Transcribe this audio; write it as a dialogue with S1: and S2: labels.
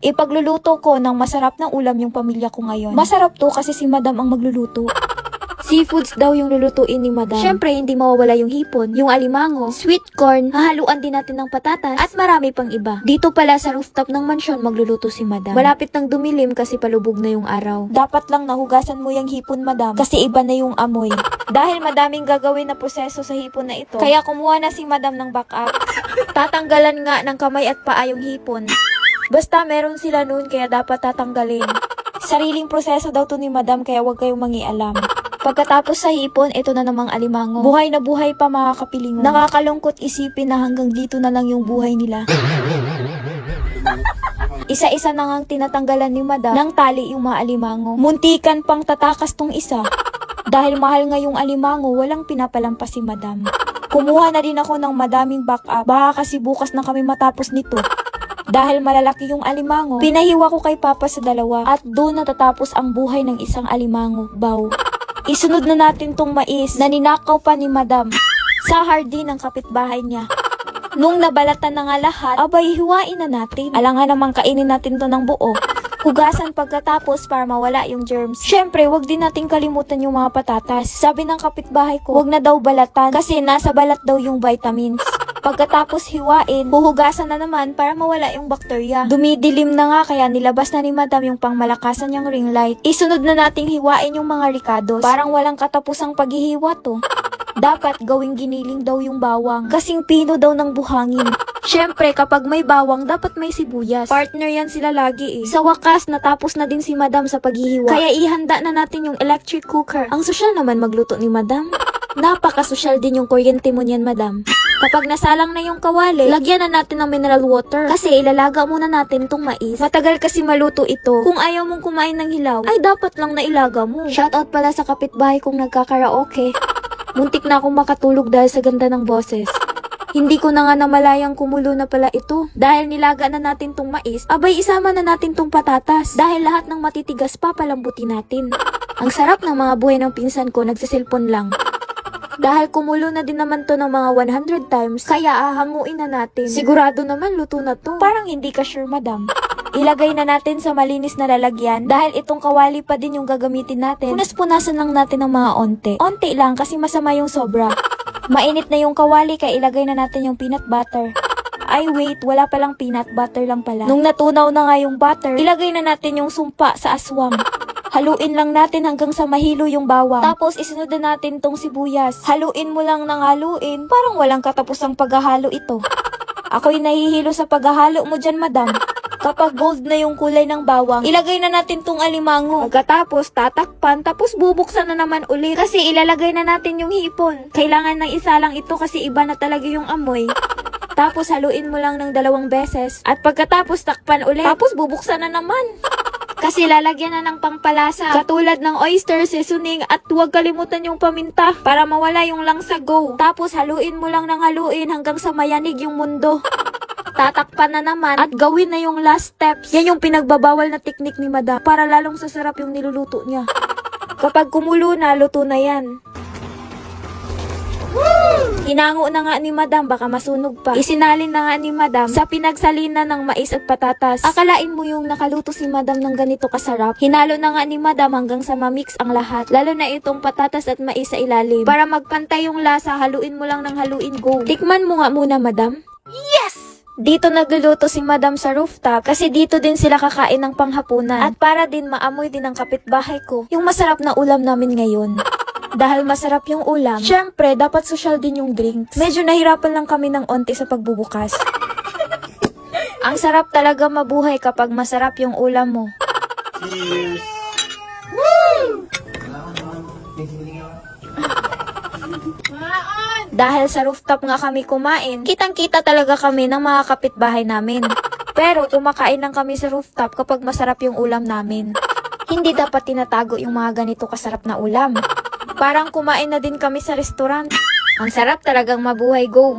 S1: Ipagluluto ko ng masarap na ulam yung pamilya ko ngayon. Masarap to kasi si madam ang magluluto. Seafoods daw yung lulutuin ni madam. Syempre, hindi mawawala yung hipon, yung alimango, sweet corn, hahaluan din natin ng patatas, at marami pang iba. Dito pala sa rooftop ng mansyon magluluto si madam. Malapit nang dumilim kasi palubog na yung araw. Dapat lang nahugasan mo yung hipon, madam, kasi iba na yung amoy. Dahil madaming gagawin na proseso sa hipon na ito, kaya kumuha na si madam ng backup. Tatanggalan nga ng kamay at paa yung hipon. Basta meron sila noon kaya dapat tatanggalin. Sariling proseso daw to ni madam kaya wag kayong mangialam. Pagkatapos sa hipon, ito na namang alimango. Buhay na buhay pa mga kapilingon. Nakakalungkot isipin na hanggang dito na lang yung buhay nila. Isa-isa na ngang tinatanggalan ni madam ng tali yung mga alimango. Muntikan pang tatakas tong isa. Dahil mahal nga yung alimango, walang pinapalampas si madam. Kumuha na din ako ng madaming backup. Baka kasi bukas na kami matapos nito. Dahil malalaki yung alimango, pinahiwa ko kay Papa sa dalawa at doon natatapos ang buhay ng isang alimango. Bow. Isunod na natin tong mais na ninakaw pa ni Madam sa hardin ng kapitbahay niya. Nung nabalatan na nga lahat, abay hiwain na natin. Alangan namang kainin natin to ng buo. Hugasan pagkatapos para mawala yung germs. Syempre, wag din natin kalimutan yung mga patatas. Sabi ng kapitbahay ko, wag na daw balatan kasi nasa balat daw yung vitamins. Pagkatapos hiwain, huhugasan na naman para mawala yung bakterya. Dumidilim na nga kaya nilabas na ni madam yung pangmalakasan niyang ring light. Isunod na nating hiwain yung mga ricados. Parang walang katapusang paghihiwa to. Dapat gawing giniling daw yung bawang. Kasing pino daw ng buhangin. Syempre, kapag may bawang, dapat may sibuyas. Partner yan sila lagi eh. Sa wakas, natapos na din si madam sa paghihiwa. Kaya ihanda na natin yung electric cooker. Ang sosyal naman magluto ni madam. Napaka-sosyal din yung kuryente mo niyan, madam. Kapag nasalang na yung kawali, lagyan na natin ng mineral water. Kasi ilalaga muna natin tong mais. Matagal kasi maluto ito. Kung ayaw mong kumain ng hilaw, ay dapat lang na ilaga mo. Shoutout pala sa kapitbahay kong nagkakaraoke. Muntik na akong makatulog dahil sa ganda ng boses. Hindi ko na nga namalayang kumulo na pala ito. Dahil nilaga na natin tong mais, abay isama na natin tong patatas. Dahil lahat ng matitigas pa palambutin natin. Ang sarap ng mga buhay ng pinsan ko, nagsiselfon lang. Dahil kumulo na din naman to ng mga 100 times, kaya ahanguin na natin. Sigurado naman luto na to. Parang hindi ka sure, madam. Ilagay na natin sa malinis na lalagyan dahil itong kawali pa din yung gagamitin natin. Punas-punasan lang natin ng mga onte. Onte lang kasi masama yung sobra. Mainit na yung kawali kaya ilagay na natin yung peanut butter. Ay wait, wala palang peanut butter lang pala. Nung natunaw na nga yung butter, ilagay na natin yung sumpa sa aswang. Haluin lang natin hanggang sa mahilo yung bawang. Tapos isunod na natin tong sibuyas. Haluin mo lang ng haluin. Parang walang katapusang paghahalo ito. Ako'y nahihilo sa paghahalo mo dyan, madam. Kapag gold na yung kulay ng bawang, ilagay na natin tong alimango. Pagkatapos, tatakpan, tapos bubuksan na naman ulit. Kasi ilalagay na natin yung hipon. Kailangan ng isa lang ito kasi iba na talaga yung amoy. Tapos haluin mo lang ng dalawang beses. At pagkatapos takpan ulit. Tapos bubuksan na naman. Kasi lalagyan na ng pampalasa. Katulad ng oyster, seasoning, at huwag kalimutan yung paminta para mawala yung langsa go. Tapos haluin mo lang ng haluin hanggang sa mayanig yung mundo. Tatakpan na naman at gawin na yung last steps. Yan yung pinagbabawal na teknik ni madam para lalong sasarap yung niluluto niya. Kapag kumulo na, luto na yan. Hinango na nga ni madam, baka masunog pa. Isinalin na nga ni madam sa pinagsalina ng mais at patatas. Akalain mo yung nakaluto si madam ng ganito kasarap. Hinalo na nga ni madam hanggang sa mamix ang lahat. Lalo na itong patatas at mais sa ilalim. Para magpantay yung lasa, haluin mo lang ng haluin go. Tikman mo nga muna madam. Dito nagluluto si Madam sa rooftop kasi dito din sila kakain ng panghapunan. At para din maamoy din ng kapitbahay ko yung masarap na ulam namin ngayon. Dahil masarap yung ulam, syempre dapat social din yung drinks. Medyo nahirapan lang kami ng onti sa pagbubukas. Ang sarap talaga mabuhay kapag masarap yung ulam mo.
S2: Cheers!
S1: Dahil sa rooftop nga kami kumain, kitang-kita talaga kami ng mga kapitbahay namin. Pero kumakain lang kami sa rooftop kapag masarap yung ulam namin. Hindi dapat tinatago yung mga ganito kasarap na ulam. Parang kumain na din kami sa restaurant. Ang sarap talagang mabuhay go.